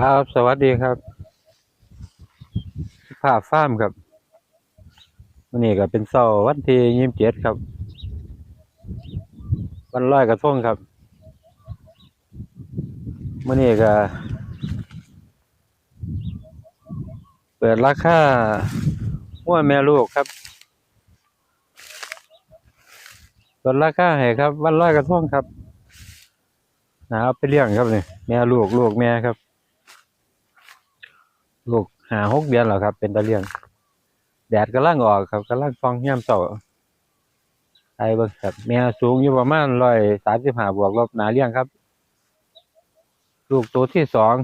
ครับ สวัสดีครับภาพฟ้าร์มครับวันนี้ก็เป็นเสาร์วันที่ยี่สิบเจ็ดครับ วันลอยกระทงครับวันนี้ก็ เปิดราคาหัวแม่ลูกครับเปิดราคาให้ครับ วันลอยกระทงครับนะเอาไปเลี้ยงครับนี่แม่ลูกลูกแม่ครับ ลูกหาหกเดือนแล้วครับ เป็นตะเลียง แดดกำลังออกครับกำลังฟองย่ำเสาไอ้บิ่งครับ แม่สูงอยู่ประมาณร้อยสามสิบห้าบวกลบหนาเลี้ยงครับ ลูกตัวที่สอง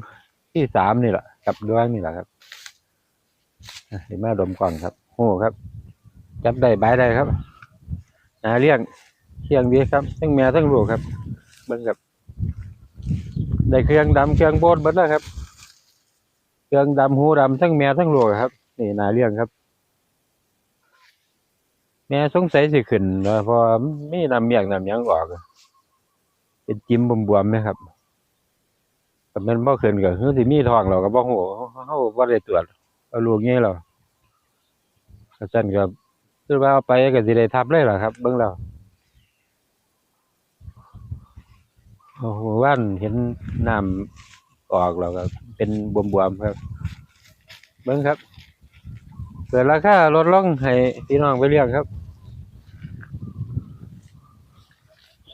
ที่สามนี่แหละกับด้วยนี่แหละครับอะเห็นแม่ดมก่อนครับโอ้ครับ จับได้บายได้ครับหนาเลี้ยงเคียงดีครับ ทั้งแม่ทั้งลูกครับเบิ่งครับ ได้เครื่องดำเครื่องโบดบิดแล้วครับ เครื่องดำหูดำทั้งแม่ทั้งลูกครับ นี่นาเลี้ยงครับ แม่สงสัยสิขึ้นเนะพราะว่ามีน้ำเมียงน้ำยังออกเป็นจิ้มบวมๆไหมครับแต่มันบ่ขึ้นก็คือสิมีท้องเราก็บ่ฮู้เฮาบ่ได้ตรวจเอาลูกใหญ่แล้วก็ซั่นก็คือว่าเอาไปก็สิได้ทับเลยล่ะครับ เบิ่งแล้วโอ้โหว่านเห็นน้ำ ออกแล้วก็เป็นบวมๆครับ เบิ่งครับเปิดราคาลดลงให้พี่น้องไปเรียกครับ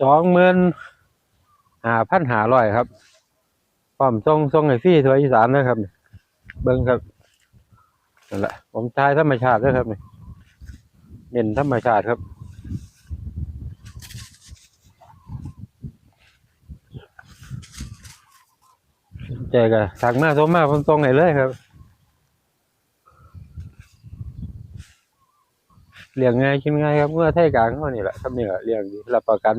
สองหมื่นห้าพันห้าร้อยครับพร้อมส่งส่งให้ฟรีทั่วอีสานนะครับ เบิ่งครับนั่นแหละผมชายธรรมชาติด้วยครับนี่เน้นธรรมชาติครับ ใจก็สั่งมาส่งมาผมส่งให้เลยครับเลี้ยงง่ายกินง่ายครับเมื่อไทยกลางเขานี่แหละครับนี่แหละเลี้ยงดีรับประกัน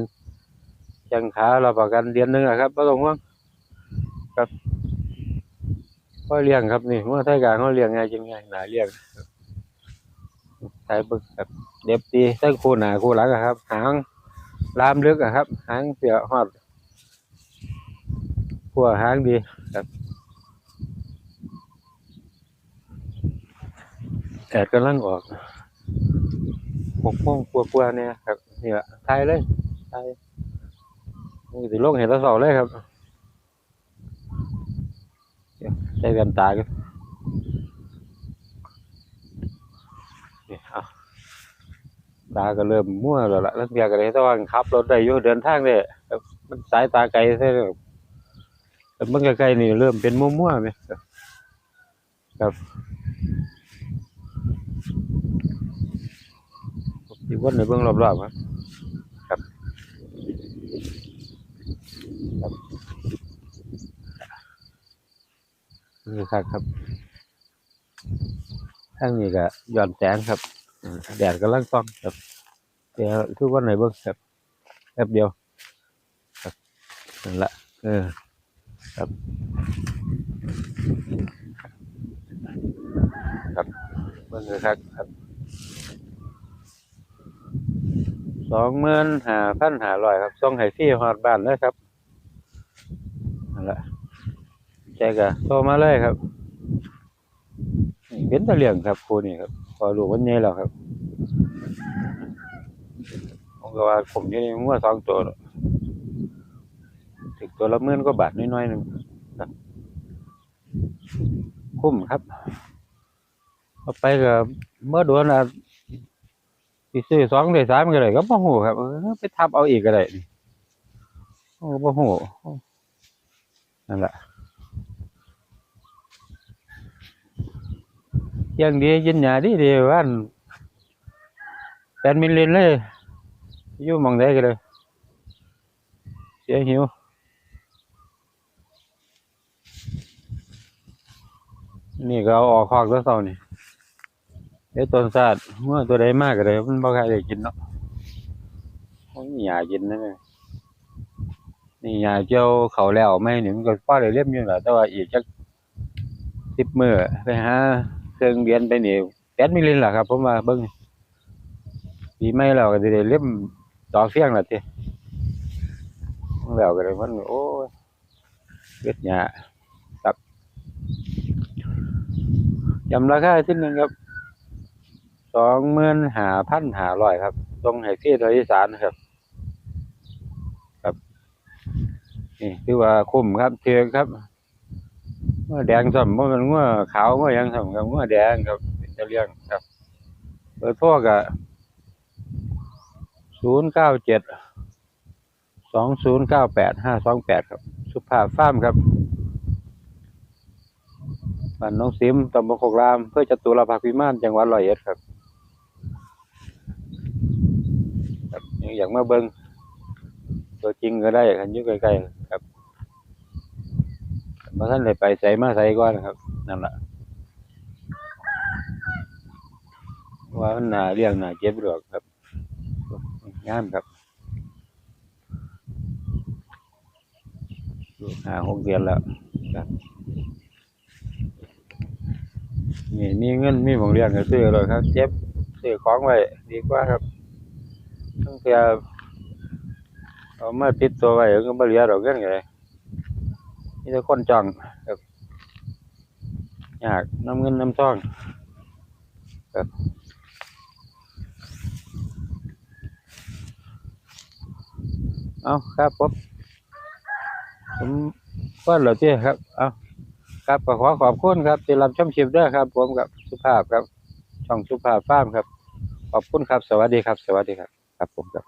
ยังขารับประกันเดือนหนึ่งอะครับไม่ต้องห่วงครับก็เลี้ยงครับนี่เมื่อไทยกลางเขาเลี้ยงง่ายกินง่ายหนาเลี้ยงใช้บึกครับเด็บดีทั้งคู่หนาคู่หลังอะครับ หางลามลึกอะครับ หางเสียหอด พัวหางดีครับแดดกำลังออกหกโมงกลัวาๆเนี่ยครับนี่แหละไทยเลยไทยนี่สิลงเห็นตะเสาเลยครับใช้แว่นตากันนี่เอาตาก็เริ่มมั่วแล้วล่ะแล้วเบียก็เลยต้องขับรถได้อยู่เดินทางได้ครับมันสายตาไกลใช่ไหม แต่มันไกลๆนี่เริ่มเป็นมั่วๆไหมครับครับอีกวันในเบื้องรอบๆครับครับนี่ครับครับทางนี้ก็ย้อนแสงครับแดดกำลังต้องครับเดี๋ยวทุกวันไหนเบื้องครับแป๊บเดียวครับนั่นละเออ ครับ ครับเบื้องเลยครับครับสองหมื่นห้าพันห้าร้อยครับส่งให้ฟรีฮอดบ้านเลยครับนั่นแหละใจก็โทรมาเลยครับเป็นตะเลียงครับครูนี่ครับพอลูกวันนี้แล้วครับผมก็ว่าผมอยู่ในงัวสองตัวแล้ว ตัวละหมื่นกว่าบาทน้อยๆหนึ่งครับ คุ้มครับเอาไปก็เมื่อโดนอะสิซื้อสองได้สามก็ได้ก็บ่ฮู้ครับเออไปทับเอาอีกก็ได้โอ้บ่ฮู้นั่นแหละยังดีกินหญ้าดีดีว่านแปดมิลลินเลยอยู่มองใดก็ได้เสียหิว นี่ก็เอาออกคอกแล้วเช้านี่เอ้ต้นซาดเมื่อตัวใดมากก็ได้มันบ่ใครได้กินเนาะมันมีหญ้ากินนะแม่นี่หญ้าเกี่ยวเขาแล้วไม่นี่มันก็พอได้เล่มอยู่ล่ะแต่ว่าอีกจัก10มื้อไปหาเครื่องเรียนไปนี่8มิลลินล่ะครับผมว่าเบิ่งปีใหม่แล้วก็สิได้เล่มดอเสียงล่ะติแล้วก็ได้มันโอ้ยเฮ็ดหญ้าครับ จำราคาที่หนึ่งครับสองหมื่นหาพันหาร้อยครับ ตรงไหที่ทอีสานครับ ครับนี่คือว่าคุ้มครับเทียงครับเมื่อแดงสมเมื่อมันเมื่อขาวเมื่อยังสมกับเมื่อแดงครับเป็นตะเลี้ยงครับเบอร์โทรกะศูนย์เก้าเจ็ดสองศูนย์เก้าแปดห้าสองแปดครับ สุภาพฟาร์มครับ บ้านน้องซิมตำบลโคกรามเพื่อจตุรพักษ์พิมานจังหวัดร้อยเอ็ดครับครับอยากมาเบิงตัวจริงก็ได้คันยู่ใกล้ๆครับมาท่านเลยไปใส่มาใส่ก่อนครับนั่นแหละว่ามันน่าเลี้ยงนาเจ็บดอกครับงามครับห้าหกเดือนแล้วครับ นี่มีเงินมีของเรียนก็ซื้อเลยครับเจ็บซื้อของไว้ดีกว่าครับตั้งแต่เอามาติดตัวไว้ก็บ่เหลือดอกเงินไงมีแต่คนจ้องครับอยากน้ำเงินน้ำทองครับเอาครับผมผมว่าเหรอเจ้ครับเอา ครับก็ขอขอบคุณครับที่รับชมคลิปด้วยครับ ผมกับสุภาพครับ ช่องสุภาพฟาร์มครับ ขอบคุณครับ สวัสดีครับ สวัสดีครับ ครับผมครับ